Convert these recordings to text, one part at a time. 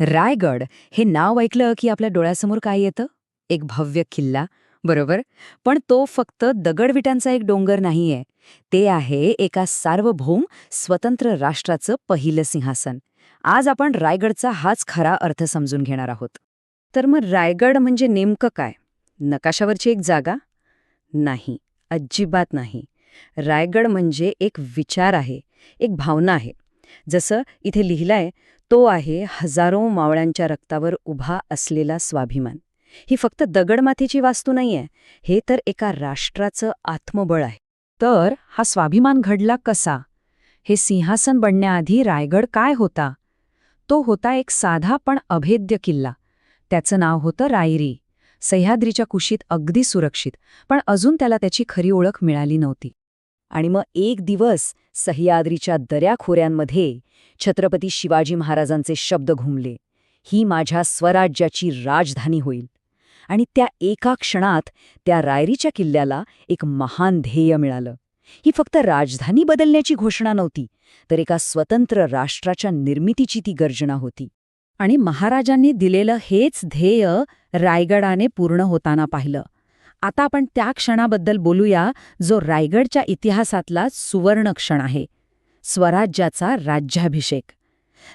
रायगड हे नाव ऐकलं की आपल्या डोळ्यासमोर काय येतं? एक भव्य किल्ला बरोबर? पण तो फक्त दगडविटांचा एक डोंगर नाहीये. ते आहे एका सार्वभौम स्वतंत्र राष्ट्राचं पहिलं सिंहासन. आज आपण रायगडचा हाच खरा अर्थ समजून घेणार आहोत. तर मग रायगड म्हणजे नेमकं काय? नकाशावरची एक जागा? नाही अजिबात नाही. रायगड म्हणजे एक विचार आहे एक भावना आहे. जसं इथे लिहिलंय तो आहे हजारो मावळ्यांच्या रक्तावर उभा असलेला स्वाभिमान. ही फक्त दगडमातीची वास्तू नाहीये हे तर एका राष्ट्राचं आत्मबळ आहे. तर हा स्वाभिमान घडला कसा? हे सिंहासन बनण्याआधी रायगड काय होता? तो होता एक साधा पण अभेद्य किल्ला. त्याचं नाव होतं रायरी. सह्याद्रीच्या कुशीत अगदी सुरक्षित पण अजून त्याला त्याची खरी ओळख मिळाली नव्हती. आणि मग एक दिवस सह्याद्रीच्या दऱ्याखोऱ्यांमध्ये छत्रपती शिवाजी महाराजांचे शब्द घुमले. ही माझ्या स्वराज्याची राजधानी होईल. आणि त्या एका क्षणात त्या रायरीच्या किल्ल्याला एक महान ध्येय मिळालं. ही फक्त राजधानी बदलण्याची घोषणा नव्हती तर एका स्वतंत्र राष्ट्राच्या निर्मितीची ती गर्जना होती. आणि महाराजांनी दिलेलं हेच ध्येय रायगडाने पूर्ण होताना पाहिलं. आता आपण त्या क्षणाबद्दल बोलूया जो रायगडच्या इतिहासातला सुवर्ण क्षण आहे. स्वराज्याचा राज्याभिषेक.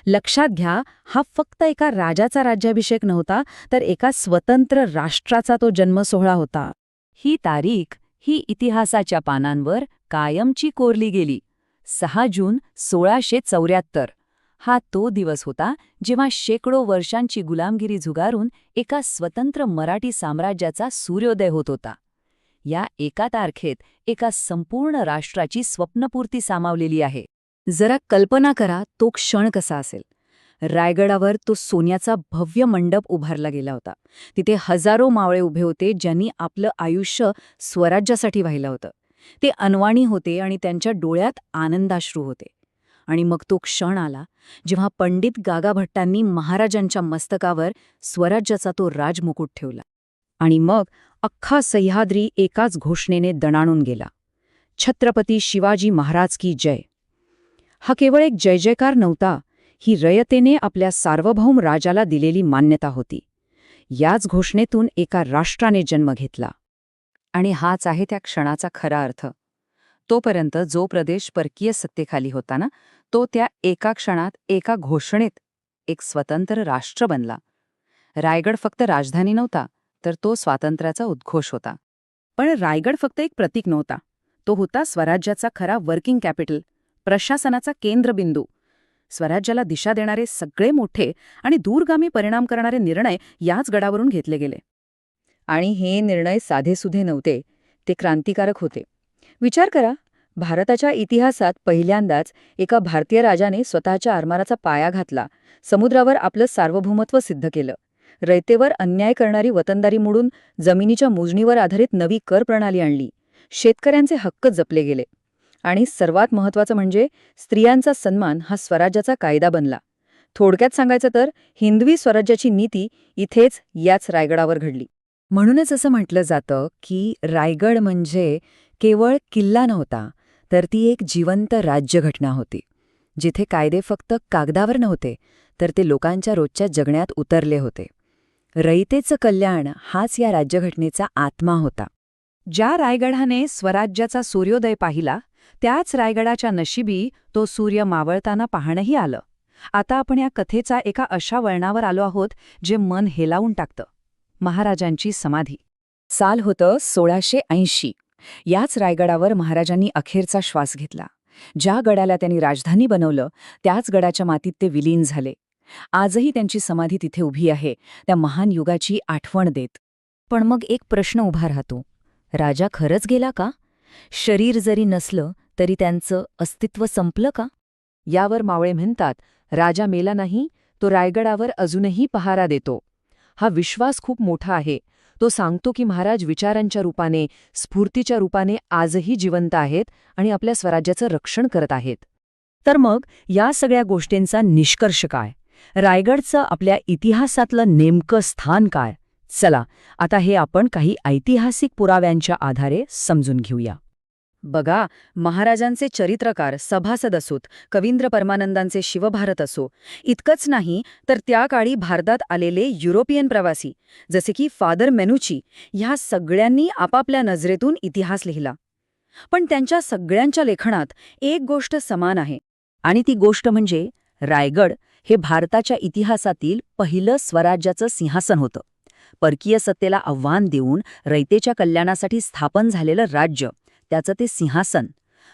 लक्षात घ्या हा फक्त एका राजाचा राज्याभिषेक नव्हता तर एका स्वतंत्र राष्ट्राचा तो जन्मसोहळा होता. ही तारीख ही इतिहासाच्या पानांवर कायमची कोरली गेली. सहा जून सोळाशे चौऱ्याहत्तर. हा तो दिवस होता जेव्हा शेकडो वर्षांची गुलामगिरी झुगारून एका स्वतंत्र मराठी साम्राज्याचा सूर्योदय होत होता. या एका तारखेत एका संपूर्ण राष्ट्राची स्वप्नपूर्ती सामावलेली आहे. जरा कल्पना करा तो क्षण कसा असेल. रायगडावर तो सोन्याचा भव्य मंडप उभारला गेला होता. तिथे हजारो मावळे उभे होते ज्यांनी आपलं आयुष्य स्वराज्यासाठी वाहिलं होतं. ते अनवाणी होते आणि त्यांच्या डोळ्यात आनंदाश्रू होते. आणि मग तो क्षण आला जेव्हा पंडित गागाभट्टांनी महाराजांच्या मस्तकावर स्वराज्याचा तो राजमुकुट ठेवला. आणि मग अख्खा सह्याद्री एकाच घोषणेने दणाणून गेला. छत्रपती शिवाजी महाराज की जय. हा केवळ एक जय जयकार नव्हता ही रयतेने आपल्या सार्वभौम राजाला दिलेली मान्यता होती. याच घोषणेतून एका राष्ट्राने जन्म घेतला. आणि हाच आहे त्या क्षणाचा खरा अर्थ. तोपर्यंत जो प्रदेश परकीय सत्तेखाली होता ना तो त्या एका क्षणात एका घोषणेत एक स्वतंत्र राष्ट्र बनला. रायगड फक्त राजधानी नव्हता तर तो स्वातंत्र्याचा उद्घोष होता. पण रायगड फक्त एक प्रतीक नव्हता. तो होता स्वराज्याचा खरा वर्किंग कॅपिटल प्रशासनाचा केंद्रबिंदू. स्वराज्याला दिशा देणारे सगळे मोठे आणि दूरगामी परिणाम करणारे निर्णय याच गडावरून घेतले गेले. आणि हे निर्णय साधेसुधे नव्हते ते क्रांतिकारक होते. विचार करा भारताच्या इतिहासात पहिल्यांदाच एका भारतीय राजाने स्वतःच्या आरमाराचा पाया घातला. समुद्रावर आपलं सार्वभौमत्व सिद्ध केलं. रयतेवर अन्याय करणारी वतनदारी मोडून जमिनीच्या मोजणीवर आधारित नवी कर प्रणाली आणली. शेतकऱ्यांचे हक्क जपले गेले. आणि सर्वात महत्वाचं म्हणजे स्त्रियांचा सन्मान हा स्वराज्याचा कायदा बनला. थोडक्यात सांगायचं तर हिंदवी स्वराज्याची नीती इथेच याच रायगडावर घडली. म्हणूनच असं म्हटलं जातं की रायगड म्हणजे केवळ किल्ला नव्हता तर ती एक जिवंत राज्यघटना होती. जिथे कायदे फक्त कागदावर नव्हते तर ते लोकांच्या रोजच्या जगण्यात उतरले होते. रयतेचं कल्याण हाच या राज्यघटनेचा आत्मा होता. ज्या रायगडाने स्वराज्याचा सूर्योदय पाहिला त्याच रायगडाच्या नशिबी तो सूर्य मावळताना पाहणंही आलं. आता आपण या कथेचा एका अशा वळणावर आलो आहोत जे मन हेलावून टाकतं. महाराजांची समाधी. साल होतं सोळाशे ऐंशी. याच रायगडावर महाराजांनी अखेरचा श्वास घेतला. ज्या गडाला त्यांनी राजधानी बनवलं त्याच गडाच्या मातीत ते विलीन झाले. आजही त्यांची समाधी तिथे उभी आहे त्या महान युगाची आठवण देत. पण मग एक प्रश्न उभा राहतो. राजा खरंच गेला का? शरीर जरी नसलं तरी त्यांचं अस्तित्व संपलं का? यावर मावळे म्हणतात राजा मेला नाही तो रायगडावर अजूनही पहारा देतो. हा विश्वास खूप मोठा आहे तो सांगतो की महाराज विचारांच्या रूपाने स्फूर्तीच्या रूपाने आजही जिवंत आहेत आणि आपल्या स्वराज्याचं रक्षण करत आहेत. तर मग या सगळ्या गोष्टींचा निष्कर्ष काय? रायगडचं आपल्या इतिहासातलं नेमकं स्थान काय? चला आता हे आपण काही ऐतिहासिक पुराव्यांच्या आधारे समजून घेऊया. बघा महाराजांचे चरित्रकार सभासद असोत कवींद्र परमानंदांचे शिवभारत असो इतकंच नाही तर त्या काळी भारतात आलेले युरोपियन प्रवासी जसे की फादर मेनुची ह्या सगळ्यांनी आपापल्या नजरेतून इतिहास लिहिला. पण त्यांच्या सगळ्यांच्या लेखनात एक गोष्ट समान आहे आणि ती गोष्ट म्हणजे रायगड हे भारताच्या इतिहासातील पहिलं स्वराज्याचं सिंहासन होतं. परकीय सत्तेला आव्हान देऊन रयतेच्या कल्याणासाठी स्थापन झालेलं राज्य त्याचं ते सिंहासन.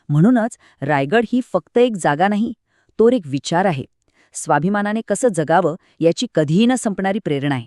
म्हणूनच रायगड ही फक्त एक जागा नाही तो एक विचार आहे. स्वाभिमानाने कसं जगावं याची कधीही न संपणारी प्रेरणा आहे.